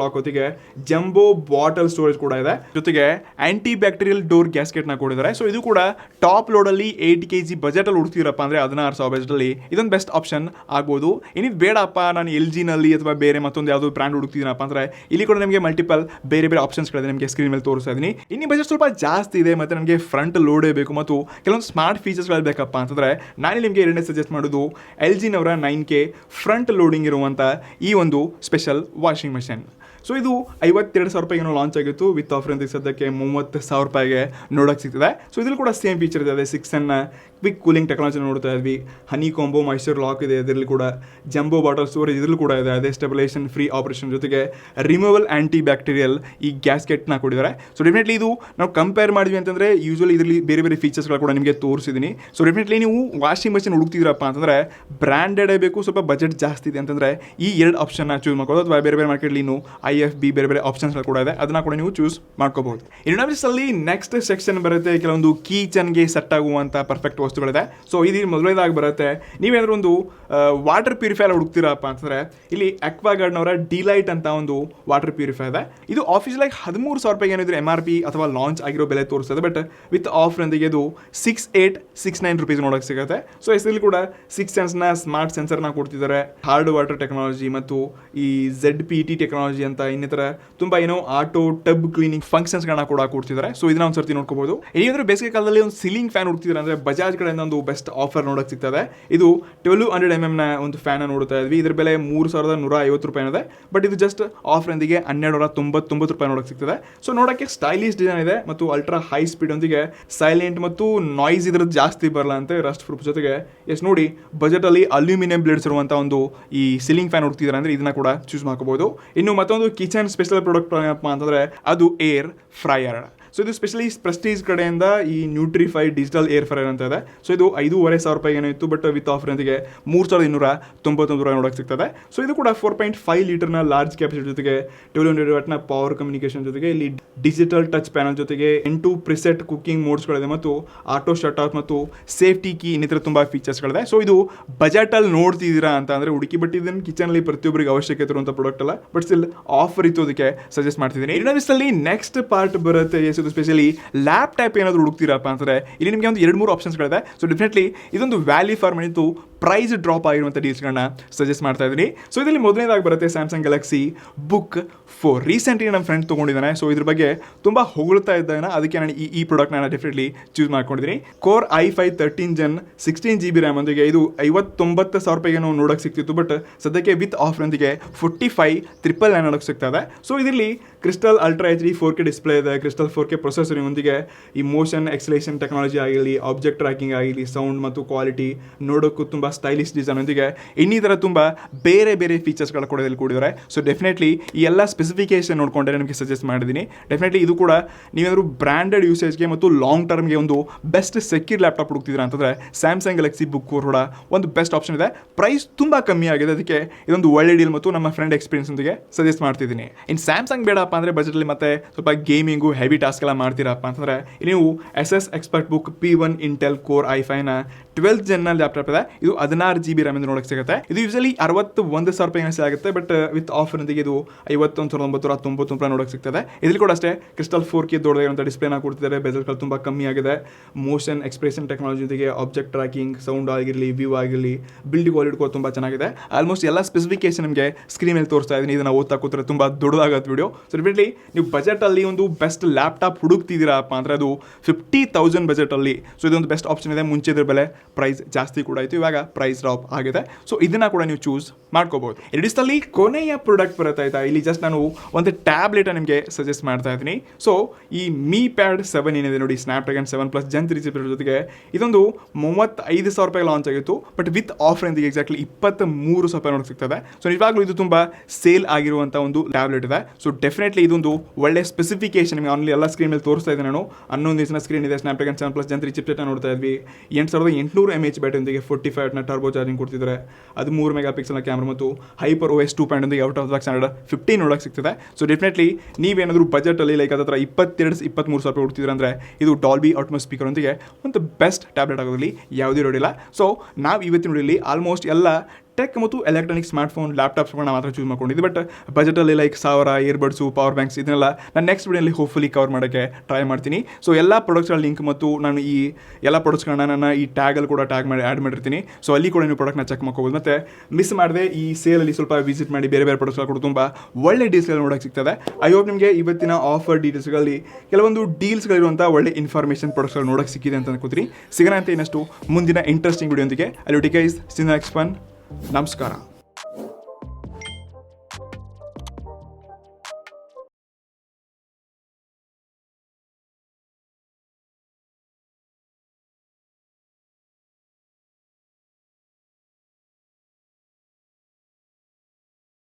ಲಾಕ್ ಜೊತೆಗೆ ಜಂಬೋ ಬಾಟಲ್ ಸ್ಟೋರೇಜ್ ಕೂಡ ಇದೆ. ಜೊತೆಗೆ ಆ್ಯಂಟಿ ಬ್ಯಾಕ್ಟೀರಿಯಲ್ ಡೋರ್ ಗ್ಯಾಸ್ಕೆಟ್ನ ಕೊಡಿದ್ದಾರೆ ಸೊ ಇದು ಕೂಡ ಟಾಪ್ ಲೋಡಲ್ಲಿ ಏಯ್ಟ್ ಕೆ ಜಿ ಬಜೆಟಲ್ಲಿ ಹುಡ್ತೀರಪ್ಪ ಅಂದರೆ ಹದಿನಾರು ಸಾವಿರ ಬಜೆಟಲ್ಲಿ ಇದೊಂದು ಬೆಸ್ಟ್ ಆಪ್ಷನ್ ಆಗ್ಬೋದು. ಇನ್ನಿದು ಬೇಡಪ್ಪ ನಾನು ಎಲ್ ಜಿನಲ್ಲಿ ಅಥವಾ ಬೇರೆ ಮತ್ತೊಂದು ಯಾವುದೋ ಬ್ರ್ಯಾಂಡ್ ಹುಡುಕ್ತಿದ್ದೀನಪ್ಪ ಅಂದರೆ ಇಲ್ಲಿ ಕೂಡ ನಿಮಗೆ ಮಲ್ಟಿಪಲ್ ಬೇರೆ ಬೇರೆ ಆಪ್ಷನ್ಸ್ಗಳಿದೆ ನಿಮಗೆ ಸ್ಕ್ರೀನ್ ಮೇಲೆ ತೋರಿಸ್ತಾ ಇದ್ದೀನಿ ಇನ್ನು ಬಜೆಟ್ ಸ್ವಲ್ಪ ಜಾಸ್ತಿ ಇದೆ ಮತ್ತು ನನಗೆ ಫ್ರಂಟ್ ಲೋಡೇ ಬೇಕು ಮತ್ತು ಕೆಲವೊಂದು ಸ್ಮಾರ್ಟ್ ಫೀಚರ್ಸ್ಗಳು ಬೇಕಪ್ಪ ಅಂತಂದರೆ ನಾನು ನಿಮಗೆ ಎರಡನೇ ಸಜೆಸ್ಟ್ ಮಾಡೋದು ಎಲ್ ಜಿನವರ ನೈನ್ ಕೆ ಫ್ರಂಟ್ ಲೋಡಿಂಗ್ ಇರುವಂಥ ಈ ಒಂದು ಸ್ಪೆಷಲ್ ವಾಷಿಂಗ್ ಮೆಷಿನ್ ಸೊ ಇದು ಐವತ್ತೆರಡು ಸಾವಿರ ರೂಪಾಯಿಗೆ ಲಾಂಚ್ ಆಗಿತ್ತು. ವಿತ್ ಆಫರ್ ಅಂತ ಸದ್ಯಕ್ಕೆ ಮೂವತ್ತು ಸಾವಿರ ರೂಪಾಯಿಗೆ ನೋಡೋಕೆ ಸಿಗ್ತದೆ. ಸೊ ಇದ್ರಲ್ಲಿ ಕೂಡ ಸೇಮ್ ಫೀಚರ್ ಇದೆ. ಸಿಕ್ಸ್ ಅನ್ನ ಕ್ವಿಕ್ ಕೂಲಿಂಗ್ ಟೆಕ್ನಾಲಜಿ ನೋಡ್ತಾ ಇದ್ವಿ. ಹನಿ ಕಾಂಬೋ ಮೈಸೂರ್ ಲಾಕ್ ಇದೆ, ಇದರಲ್ಲಿ ಕೂಡ ಜಂಬೋ ಬಾಟಲ್ ಸ್ಟೋರೇಜ್ ಇದರಲ್ಲಿ ಕೂಡ ಇದೆ. ಅದೇ ಸ್ಟೆಬಿಲೈಸೇಷನ್ ಫ್ರೀ ಆಪರೇಷನ್ ಜೊತೆಗೆ ರಿಮೂವಲ್ ಆಂಟಿ ಬ್ಯಾಕ್ಟೀರಿಯಲ್ ಈ ಗ್ಯಾಸ್ಕೆಟ್ನ ಕೊಡಿದ್ದಾರೆ ಸೊ ಡೆಫಿನೆಟ್ಲಿ ಇದು ನಾವು ಕಂಪೇರ್ ಮಾಡಿದ್ವಿ ಅಂತಂದರೆ ಯೂಶಲಿ ಇದರಲ್ಲಿ ಬೇರೆ ಬೇರೆ ಫೀಚರ್ಸ್ಗಳು ಕೂಡ ನಿಮಗೆ ತೋರಿಸಿದ್ದೀನಿ ಸೊ ಡೆಫಿನೆಟ್ಲಿ ನೀವು ವಾಷಿಂಗ್ ಮಷಿನ್ ಹುಡುಕ್ತಿದ್ರಪ್ಪ ಅಂತಂದರೆ ಬ್ರ್ಯಾಂಡೆಡೇ ಬೇಕು, ಸ್ವಲ್ಪ ಬಜೆಟ್ ಜಾಸ್ತಿ ಇದೆ ಅಂತಂದರೆ ಈ ಎರಡು ಆಪ್ಷನ್ನ ಚೂಸ್ ಮಾಡ್ಕೋದು ಅಥವಾ ಬೇರೆ ಬೇರೆ ಮಾರ್ಕೆಟ್ಲಿ ಇನ್ನು ಐ ಎಫ್ ಬಿ ಬೇರೆ ಬೇರೆ ಆಪ್ಷನ್ಸ್ಗಳು ಕೂಡ ಇದೆ. ಅದನ್ನ ಕೂಡ ನೀವು ಚೂಸ್ ಮಾಡ್ಕೋಬಹುದು ಇನ್ನೊಂದು ನೆಕ್ಸ್ಟ್ ಸೆಕ್ಷನ್ ಬರುತ್ತೆ. ಕೆಲವೊಂದು ಕೀಚನ್ಗೆ ಸೆಟ್ ಆಗುವಂಥ ಪರ್ಫೆಕ್ಟ್ ವಸ್ತುಗಳಿದೆ. ಸೊ ಇದು ಮೊದಲನೇದಾಗಿ ಬರುತ್ತೆ. ನೀವೇನಾದ್ರೂ ಒಂದು ವಾಟರ್ ಪ್ಯೂರಿಫೈರ್ ಹುಡುಕ್ತೀರಪ್ಪ ಅಂತಂದರೆ, ಇಲ್ಲಿ ಅಕ್ವಾಗಾರ್ಡ್ನವರ ಡಿಲೈಟ್ ಅಂತ ಒಂದು ವಾಟರ್ ಪ್ಯೂರಿಫೈ ಇದೆ. ಇದು ಆಫೀಸಲ್ಲಿ ಹದಿಮೂರು ಸಾವಿರ ರೂಪಾಯಿಗೆ ಏನಿದ್ರೆ ಎಂ ಆರ್ ಪಿ ಅಥವಾ ಲಾಂಚ್ ಆಗಿರೋ ಬೆಲೆ ತೋರಿಸ್ತದೆ. ಬಟ್ ವಿತ್ ಆಫರ್ನೊಂದಿಗೆ ಇದು six eight six nine rupees ನೋಡೋಕೆ ಸಿಗುತ್ತೆ. ಸೊ ಇದರಲ್ಲಿ ಕೂಡ ಸಿಕ್ಸ್ ಸೆನ್ಸ್ನ ಸ್ಮಾರ್ಟ್ ಸೆನ್ಸರ್ನ ಕೊಡ್ತಿದ್ದಾರೆ. ಹಾರ್ಡ್ ವಾಟರ್ ಟೆಕ್ನಾಲಜಿ ಮತ್ತು ಈ ಝೆಡ್ ಪಿ ಟಿ ಟೆಕ್ನಾಲಜಿ ಅಂತ ಇನ್ನಿತರ ತುಂಬ ಏನೋ ಆಟೋ ಟಬ್ ಕ್ಲೀನಿಂಗ್ ಫಂಕ್ಷನ್ಸ್ಗಳನ್ನ ಕೂಡ ಕೊಡ್ತಿದ್ದಾರೆ. ಸೊ ಇದನ್ನ ಒಂದು ಸರ್ತಿ ನೋಡ್ಕೋಬಹುದು ಏನಂದ್ರೆ ಬೇಸಿಗೆ ಕಾಲದಲ್ಲಿ ಒಂದು ಸೀಲಿಂಗ್ ಫ್ಯಾನ್ ಹುಡ್ತಿದ್ದಾರೆ ಅಂದ್ರೆ ಬಜಾಜ್ ಕಡೆಯಿಂದ ಒಂದು ಬೆಸ್ಟ್ ಆಫರ್ ನೋಡೋಕೆ ಸಿಗ್ತದೆ. ಇದು ಟ್ವೆಲ್ವ್ ಹಂಡ್ರೆಡ್ ಎಂ ಎಮ್ನ ಒಂದು ಫ್ಯಾನ್ ನೋಡ್ತಾ ಇದ್ವಿ. ಇದ್ರ ಬೆಲೆ ಮೂರು ಸಾವಿರದ ನೂರ ಐವತ್ತು ರೂಪಾಯಿ ಇದೆ ಬಟ್ ಇದು ಜಸ್ಟ್ ಆಫರ್ನೊಂದಿಗೆ ಹನ್ನೆರಡು ನೂರ ತೊಂಬತ್ತೊಂಬತ್ತು ರೂಪಾಯಿ ನೋಡೋಕೆ ಸಿಗ್ತದೆ. ಸೊ ನೋಡೋಕ್ಕೆ ಸ್ಟೈಲಿಶ್ ಡಿಸೈನ್ ಇದೆ ಮತ್ತು ಅಲ್ಟ್ರಾ ಹೈ ಸ್ಪೀಡ್ ಒಂದಿಗೆ ಸೈಲೆಂಟ್ ಮತ್ತು ನಾಯ್ಸ್ ಇದ್ರದ್ದು ಜಾಸ್ತಿ ಬರಲ್ಲ ಅಂತ ರಸ್ಟ್ ಪ್ರೂಫ್ ಜೊತೆಗೆ. ಎಸ್ ನೋಡಿ ಬಜೆಟ್ ಅಲ್ಲಿ ಅಲ್ಯೂಮಿನಿಯಂ ಬ್ಲೇಡ್ಸ್ ಇರುವಂಥ ಒಂದು ಈ ಸೀಲಿಂಗ್ ಫ್ಯಾನ್ ಹುಡ್ತಿದ್ದಾರೆ ಅಂದ್ರೆ ಇದನ್ನ ಕೂಡ ಚೂಸ್ ಮಾಡ್ಕೋಬಹುದು ಇನ್ನು ಮತ್ತೊಂದು ಕಿಚನ್ ಸ್ಪೆಷಲ್ ಪ್ರಾಡಕ್ಟ್ ಏನಪ್ಪ ಅಂತಂದ್ರೆ ಅದು ಏರ್ ಫ್ರೈಯರ್ ಸೊ ಇದು ಸ್ಪೆಷಲಿ ಪ್ರೆಸ್ಟೀಜ್ ಕಡೆಯಿಂದ ಈ ನ್ಯೂಟ್ರಿಫೈ ಡಿಜಿಟಲ್ ಏರ್ ಫ್ರೈರ್ ಅಂತ ಇದೆ. ಸೊ ಇದು ಐದೂವರೆ ಸಾವಿರ ರೂಪಾಯಿ ಏನೋ ಇತ್ತು ಬಟ್ ವಿತ್ ಆಫರ್ ಅಂತಿಗೆ ಮೂರು ಸಾವಿರದ ಇನ್ನೂರ ತೊಂಬತ್ತೊಂದು ರೂಪಾಯಿ ನೋಡೋಕೆ ಸಿಗ್ತದೆ. ಸೊ ಇದು ಕೂಡ ಫೋರ್ ಪಾಯಿಂಟ್ ಫೈವ್ ಲೀಟರ್ನ ಲಾರ್ಜ್ ಕ್ಯಾಪಿಸಿಟಿ ಜೊತೆಗೆ ಟ್ವೆಲ್ ಹಂಡ್ರೆಡ್ ವಾಟ್ನ ಪವರ್ ಕಮ್ಯುನಿಕೇಶನ್ ಜೊತೆಗೆ ಇಲ್ಲಿ ಡಿಜಿಟಲ್ ಟಚ್ ಪ್ಯಾನಲ್ ಜೊತೆಗೆ ಎಂಟು ಪ್ರಿಸೆಟ್ ಕುಕಿಂಗ್ ಮೋಡ್ಸ್ಗಳಿದೆ ಮತ್ತು ಆಟೋ ಶಟ್ ಆಫ್ ಮತ್ತು ಸೇಫ್ಟಿ ಕೀ ಇನ್ನಿತರ ತುಂಬ ಫೀಚರ್ಸ್ಗಳಿದೆ ಸೊ ಇದು ಬಜೆಟಲ್ಲಿ ನೋಡ್ತಿದ್ದೀರಾ ಅಂತ ಅಂದರೆ ಹುಡುಕಿ ಬಟ್ ಇದನ್ನು ಕಿಚನಲ್ಲಿ ಪ್ರತಿಯೊಬ್ಬರಿಗೆ ಅವಶ್ಯಕತೆ ಇರುವಂಥ ಪ್ರಾಡಕ್ಟ್ ಅಲ್ಲ ಬಟ್ ಸ್ಟಿಲ್ ಆಫರ್ ಇತ್ತು ಅದಕ್ಕೆ ಸಜೆಸ್ಟ್ ಮಾಡ್ತಿದ್ದೀನಿ. ಇನ್ನೊಂದಿಷ್ಟಲ್ಲಿ ನೆಕ್ಸ್ಟ್ ಪಾರ್ಟ್ ಬರುತ್ತೆ ಎಸ್ ಇದು ಸ್ಪೆಷಲಿ ಲ್ಯಾಪ್ಟಾಪ್ ಏನಾದರೂ ಹುಡುಕ್ತೀರಪ್ಪ ಅಂತಂದರೆ, ಇಲ್ಲಿ ನಿಮಗೆ ಒಂದು ಎರಡು ಮೂರು ಆಪ್ಷನ್ಸ್ಗಳಿದೆ ಸೊ ಡೆಫಿನೆಟ್ಲಿ ಇದೊಂದು ವ್ಯಾಲಿ ಫಾರ್ ಮನಿತು ಪ್ರೈಸ್ ಡ್ರಾಪ್ ಆಗಿರುವಂಥ ಡೀಲ್ಸ್ಗಳನ್ನ ಸಜೆಸ್ಟ್ ಮಾಡ್ತಾ ಇದ್ದೀನಿ. ಸೊ ಇದರಲ್ಲಿ ಮೊದಲನೇದಾಗಿ ಬರುತ್ತೆ Samsung Galaxy Book four recently ನಮ್ಮ ಫ್ರೆಂಡ್ ತೊಗೊಂಡಿದ್ದಾನೆ. ಸೊ ಇದ್ರ ಬಗ್ಗೆ ತುಂಬ ಹೊಗಳ್ತಾ ಇದ್ದಾನೆ. ಅದಕ್ಕೆ ನಾನು ಈ ಈ ಪ್ರಾಡಕ್ಟ್ನ ನಾನು ಡೆಫಿನೆಟ್ಲಿ ಚೂಸ್ ಮಾಡ್ಕೊಂಡಿದ್ದೀನಿ. Core i five thirteen gen sixteen G B RAM ಒಂದಿಗೆ ಇದು ಐವತ್ತೊಂಬತ್ತು ಸಾವಿರ ರೂಪಾಯಿಗೆ ನಾವು ನೋಡೋಕೆ ಸಿಕ್ತಿತ್ತು ಬಟ್ ಸದ್ಯಕ್ಕೆ ವಿತ್ ಆಫರ್ನೊಂದಿಗೆ ಫೋರ್ಟಿ ಫೈವ್ ಟ್ರಿಪಲ್ ನೈನ್ ನೋಡೋಕೆ ಸಿಗ್ತಾ ಇದೆ. ಸೊ ಇದರಲ್ಲಿ crystal ultra H D four K display ಇದೆ. ಕ್ರಿಸ್ಟಲ್ ಫೋರ್ ಕೆ ಪ್ರೊಸೆಸರಿಂಗೊಂದಿಗೆ ಈ ಮೋಷನ್ ಎಕ್ಸಲೇಷನ್ ಟೆಕ್ನಾಲಜಿ ಆಗಿರಲಿ ಆಬ್ಜೆಕ್ಟ್ ಟ್ರ್ಯಾಕಿಂಗ್ ಆಗಿರಲಿ ಸೌಂಡ್ ಮತ್ತು ಕ್ವಾಲಿಟಿ ನೋಡೋಕ್ಕೂ ತುಂಬ ಸ್ಟೈಲಿಶ್ ಡಿಸೈನ್ ಒಂದಿಗೆ ಇನ್ನಿತರ ತುಂಬ ಬೇರೆ ಬೇರೆ ಫೀಚರ್ಸ್ಗಳ ಕೊಡೋದಲ್ಲಿ ಇಲ್ಲಿ ಕೊಡಿದ್ದಾರೆ ಸೊ ಡೆಫಿನೆಟ್ಲಿ ಈ ಎಲ್ಲ ಸ್ಪೆಸಿಫಿಕೇಶನ್ ನೋಡಿಕೊಂಡ್ರೆ ನಿಮಗೆ ಸಜೆಸ್ಟ್ ಮಾಡಿದ್ದೀನಿ ಡೆಫಿನೆಟ್ಲಿ ಇದು ಕೂಡ ನೀವೇನಾದರೂ ಬ್ರ್ಯಾಂಡೆಡ್ ಯೂಸೇಜ್ಗೆ ಮತ್ತು ಲಾಂಗ್ ಟರ್ಮ್ಗೆ ಒಂದು ಬೆಸ್ಟ್ ಸೆಕ್ಯೂರ್ ಲ್ಯಾಪ್ಟಾಪ್ ಹುಡುಕ್ತಿದ್ರ ಅಂತಂದರೆ ಸ್ಯಾಮ್ಸಂಗ್ ಗ್ಯಾಲಕ್ಸಿ ಬುಕ್ ಕೂಡ ಒಂದು ಬೆಸ್ಟ್ ಆಪ್ಷನ್ ಇದೆ. ಪ್ರೈಸ್ ತುಂಬ ಕಮ್ಮಿ ಆಗಿದೆ. ಅದಕ್ಕೆ ಇದೊಂದು ಒಳ್ಳೆ ಡೀಲ್ ಮತ್ತು ನಮ್ಮ ಫ್ರೆಂಡ್ ಎಕ್ಸ್ಪೀರಿಯನ್ಸ್ ಒಂದಿಗೆ ಸಜೆಸ್ಟ್ ಮಾಡ್ತಿದ್ದೀನಿ. ಇನ್ನು ಸ್ಯಾಮ್ಸಂಗ್ ಬೇಡಪ್ಪ ಅಂದರೆ ಬಜೆಟಲ್ಲಿ ಮತ್ತೆ ಸ್ವಲ್ಪ ಗೇಮಿಂಗು ಹೆವಿ ಟಾಸ್ಕ್ ಎಲ್ಲ ಮಾಡ್ತೀರಪ್ಪ ಅಂತಂದರೆ, ನೀವು Asus expert book P one Intel core i fine twelfth ಜನ್ನ ಲ್ಯಾಪ್ಟಾಪ್ ಇದೆ. ಇದು ಹದಿನಾರು ಜಿ ಬಿ ರ್ಯಾಮ್ ಎಂದು ನೋಡಕ್ಕೆ ಸಿಗುತ್ತೆ. ಇದು ಯೂಸಲಿ ಅರವತ್ತು ಒಂದು ಸಾವಿರ ರೂಪಾಯಿ ಆಗುತ್ತೆ ಬಟ್ ವಿತ್ ಆಫರ್ನೊಂದಿಗೆ ಇದು ಐವತ್ತೊಂದು ಸಾವಿರದ ಒಂಬತ್ತು ನೂರ ತೊಂಬತ್ತು ರೂಪಾಯಿ ನೋಡಕ್ಕೆ ಸಿಗ್ತದೆ. ಇದ್ರಲ್ಲಿ ಕೂಡ ಅಷ್ಟೇ ಕ್ರಿಸ್ಟಲ್ ಫೋರ್ ಕೆ ದೊಡ್ಡದಾಗಿರುವಂಥ ಡಿಸ್ಪ್ಲೇನ ಕೊಡ್ತಿದ್ದಾರೆ. ಬೆಜಲ್ಗಳು ತುಂಬ ಕಮ್ಮಿ ಆಗಿದೆ. ಮೋಷನ್ ಎಕ್ಸ್ಪ್ರೆಷನ್ ಟೆಕ್ನಾಲಜಿ ಜೊತೆಗೆ ಆಬ್ಜೆಕ್ಟ್ ಟ್ರ್ಯಾಕಿಂಗ್ ಸೌಂಡ್ ಆಗಿರಲಿ ವ್ಯೂ ಆಗಿರಲಿ ಬಿಲ್ಡ್ ಕ್ವಾಲಿಟಿ ಕೂಡ ತುಂಬ ಚೆನ್ನಾಗಿದೆ. ಆಲ್ಮೋಸ್ಟ್ ಎಲ್ಲ ಸ್ಪೆಸಿಫಿಕೇಶನ್ ನಿಮಗೆ ಸ್ಕ್ರೀನ್ ಮೇಲೆ ತೋರಿಸ್ತಾ ಇದ್ದೀನಿ. ಇದನ್ನು ಓದ್ತಾ ಕೂತ್ರೆ ತುಂಬ ದೊಡ್ಡದಾಗುತ್ತೆ ವಿಡಿಯೋ ಸೊ ಡೆಫಿನೆಟ್ಲಿ ನೀವು ಬಜೆಟಲ್ಲಿ ಒಂದು ಬೆಸ್ಟ್ ಲ್ಯಾಪ್ಟಾಪ್ ಹುಡುಕ್ತಿದ್ದೀರಪ್ಪ ಅಂದರೆ ಅದು ಫಿಫ್ಟಿ ತೌಸಂಡ್ ಬಜೆಟಲ್ಲಿ ಸೊ ಇದೊಂದು ಬೆಸ್ಟ್ ಆಪ್ಷನ್ ಇದೆ ಮುಂಚೆ ಇದ್ರ ಬೆಲೆ. ಪ್ರೈಸ್ ಜಾಸ್ತಿ ಕೂಡ ಆಯಿತು. ಇವಾಗ ಪ್ರೈಸ್ ಡ್ರಾಪ್ ಆಗಿದೆ. ಸೊ ಇದನ್ನ ಕೂಡ ನೀವು ಚೂಸ್ ಮಾಡ್ಕೋಬಹುದು. ಎರಡಿಸ್ತಲ್ಲಿ ಕೊನೆಯ ಪ್ರಾಡಕ್ಟ್ ಬರುತ್ತೆ ಆಯ್ತಾ ಇಲ್ಲಿ ಜಸ್ಟ್ ನಾನು ಒಂದು ಟ್ಯಾಬ್ಲೆಟ್ ನಿಮಗೆ ಸಜೆಸ್ಟ್ ಮಾಡ್ತಾ ಇದ್ದೀನಿ. ಸೊ ಈ ಮೀ ಪ್ಯಾಡ್ ಸೆವೆನ್ ಏನಿದೆ ನೋಡಿ Snapdragon seven plus gen three GB ಜೊತೆಗೆ ಇದೊಂದು ಮೂವತ್ತೈದು ಸಾವಿರ ರೂಪಾಯಿ ಲಾಂಚ್ ಆಗಿತ್ತು. ಬಟ್ ವಿತ್ ಆಫರ್ ಎಂದಿಗೆ ಎಕ್ಸಾಕ್ಟ್ಲಿ ಇಪ್ಪತ್ತ ಮೂರು ಸಾವಿರ ರೂಪಾಯಿ ನೋಡಕ್ಕೆ ಸಿಗ್ತದೆ. ಸೊ ನಿಜವಾಗ್ಲೂ ಇದು ತುಂಬ ಸೇಲ್ ಆಗಿರುವಂಥ ಒಂದು ಟ್ಯಾಬ್ಲೆಟ್ ಇದೆ. ಸೊ ಡೆಫಿನೆಟ್ಲಿ ಇದೊಂದು ಒಳ್ಳೆ ಸ್ಪೆಸಿಫಿಕೇಶನ್ ನಿಮಗೆ ಆನ್ಲಿ ಎಲ್ಲ ಸ್ಕ್ರೀನ್ ಮೇಲೆ ತೋರಿಸ್ತಾ ಇದ್ದೆ ನಾನು. ಹನ್ನೊಂದು ದಿನ ಸ್ಕ್ರೀನ್ ಇದೆ. Snapdragon seven plus gen three chipset ನೋಡ್ತಾ ಇದ್ವಿ. ಎಂಟು ಸಾವಿರದ ಎಂಟುನೂರು ಎಂ ಎಚ್ ಬ್ಯಾಟ್ರಿಯೊಂದಿಗೆ ಫೋರ್ಟಿ ಫೈವ್ ವ್ಯಾಟ್ನ ಟರ್ಬೋ ಚಾರ್ಜಿಂಗ್ ಕೊಡ್ತಿದ್ದಾರೆ ಅದು ಮೂರು ಮೆಗಾ ಪಿಕ್ಸೆಲ್ನ ಕ್ಯಾಮ್ರಾ ಮತ್ತು hyper O S two point out of box hundred fifteen ಒಳಗೆ ಸಿಗ್ತದೆ. ಸೊ ಡೆಫಿನೆಟ್ಲಿ ನೀವೇನಾದರೂ ಬಜೆಟಲ್ಲಿ ಲೈಕ್ ಅದರ ಇಪ್ಪತ್ತೆರಡು ಇಪ್ಪತ್ತ್ಮೂರು ಸಾವಿರ ರೂಪಾಯಿ ಕೊಡ್ತಿದ್ರೆ ಅಂದರೆ ಇದು ಡಾಲ್ಬಿ ಆಟ್ಮೋ ಸ್ಪೀಕರೊಂದಿಗೆ ಒಂದು ಬೆಸ್ಟ್ ಟ್ಯಾಬ್ಲೆಟ್ ಆಗೋದ್ರಲ್ಲಿ ಯಾವುದೇ ರೋಡಿಲ್ಲ ಸೊ ನಾವು ಇವತ್ತಿನ ನೋಡಿಲಿ ಆಲ್ಮೋಸ್ಟ್ ಎಲ್ಲ ಟೆಕ್ ಮತ್ತು ಎಲೆಕ್ಟ್ರಾನಿಕ್ ಸ್ಮಾರ್ಟ್ಫೋನ್ ಲ್ಯಾಪ್ಟಾಪ್ಸ್ಗಳನ್ನ ಮಾತ್ರ ಚೂಸ್ ಮಾಡ್ಕೊಂಡಿದ್ದೆ. ಬಟ್ ಬಜೆಟಲ್ಲಿ ಲೈಕ್ ಸಾವಿರ ಇಯರ್ಬಡ್ಸು ಪವರ್ ಬ್ಯಾಂಕ್ಸ್ ಇದನ್ನೆಲ್ಲ ನಾನು ನೆಕ್ಸ್ಟ್ ವಿಡಿಯೋಲಿ ಹೋಪ್ಫುಲಿ ಕವರ್ ಮಾಡೋಕ್ಕೆ ಟ್ರೈ ಮಾಡ್ತೀನಿ. ಸೊ ಎಲ್ಲ ಪ್ರಾಡಕ್ಟ್ಸ್ಗಳ ಲಿಂಕ್ ಮತ್ತು ನಾನು ಈ ಎಲ್ಲ ಪ್ರಾಡಕ್ಟ್ಸ್ಗಳನ್ನ ನನ್ನ ಈ ಟ್ಯಾಗಲ್ಲಿ ಕೂಡ ಟ್ಯಾಗ್ ಮಾಡಿ ಆ್ಯಡ್ ಮಾಡಿರ್ತೀನಿ. ಸೊ ಅಲ್ಲಿ ಕೂಡ ನೀವು ಪ್ರಾಡಕ್ಟ್ನ ಚೆಕ್ ಮಾಡ್ಕೋಬೋದು. ಮತ್ತು ಮಿಸ್ ಮಾಡದೆ ಈ ಸೇಲಲ್ಲಿ ಸ್ವಲ್ಪ ವಿಸಿಟ್ ಮಾಡಿ ಬೇರೆ ಬೇರೆ ಪ್ರಾಡಕ್ಟ್ಸ್ಗಳು ಕೂಡ ತುಂಬ ಒಳ್ಳೆ ಡೀಲ್ಸ್ಗಳು ನೋಡೋಕೆ ಸಿಗ್ತದೆ. ಐ ಹೋಪ್ ನಿಮಗೆ ಇವತ್ತಿನ ಆಫರ್ ಡೀಟೇಲ್ಸ್ಗಳಲ್ಲಿ ಕೆಲವೊಂದು ಡೀಲ್ಸ್ಗಳಿರುವಂಥ ಒಳ್ಳೆ ಇನ್ಫಾರ್ಮೇಷನ್ ಪ್ರಾಡಕ್ಟ್ಸ್ಗಳು ನೋಡೋಕ್ಕೆ ಸಿಕ್ಕಿದೆ ಅಂತ ಅನ್ಕೋತೀನಿ ಸಿಗೋಣ ಅಂತ ಇನ್ನಷ್ಟು ಮುಂದಿನ ಇಂಟ್ರೆಸ್ಟಿಂಗ್ ವಿಡಿಯೋಂದಿಗೆ ಅಲ್ಲಿ ಟಿಕೈಸ್ ಸಿನ್ ಎಕ್ಸ್ಪನ್ ನಮಸ್ಕಾರ.